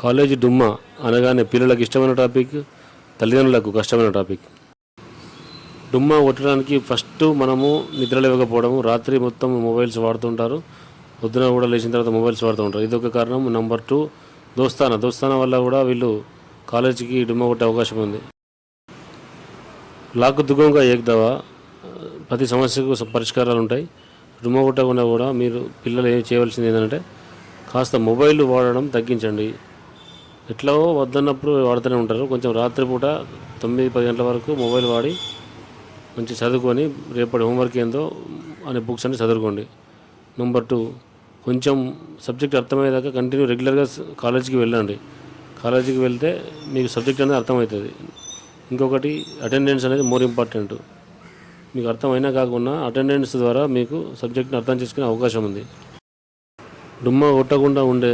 College డుమ్మా అనగానే పిల్లలకు ఇష్టమైన టాపిక్ తల్లిదండ్రులకు కష్టమైన టాపిక్. డుమ్మా కొట్టడానికి ఫస్ట్ మనము నిద్ర లేవకపోవడము రాత్రి మొత్తం మొబైల్స్ వాడుతుంటారు. పొద్దున కూడా లేచిన తర్వాత మొబైల్స్ వాడుతూ ఉంటారు ఇది ఒక కారణం. Number two దోస్తానా. దోస్తానా వల్ల కూడా వీళ్ళు కాలేజీకి డుమ్మ కొట్టే అవకాశం ఉంది. లాక్ దుగ్గంగా ఏకదవా. ప్రతి సమస్యకు పరిష్కారాలు ఉంటాయి. డుమ్మ కొట్టకుండా కూడా మీరు పిల్లలు ఏం చేయవలసింది ఏంటంటే కాస్త మొబైల్ వాడడం తగ్గించండి. ఎట్లా వద్దన్నప్పుడు వాడుతూనే ఉంటారు. కొంచెం రాత్రిపూట తొమ్మిది పది గంటల వరకు మొబైల్ వాడి మంచి చదువుకొని రేపటి హోంవర్క్ ఏందో అనే బుక్స్ అన్ని చదువుకోండి. నెంబర్ టూ కొంచెం సబ్జెక్ట్ అర్థమయ్యేదాకా కంటిన్యూ రెగ్యులర్గా కాలేజీకి వెళ్ళండి. కాలేజీకి వెళ్తే మీకు సబ్జెక్ట్ అనేది అర్థమవుతుంది. ఇంకొకటి అటెండెన్స్ అనేది మోర్ ఇంపార్టెంట్. మీకు అర్థమైనా కాకుండా అటెండెన్స్ ద్వారా మీకు సబ్జెక్ట్ని అర్థం చేసుకునే అవకాశం ఉంది. డుమ్మ కొట్టకుండా ఉండే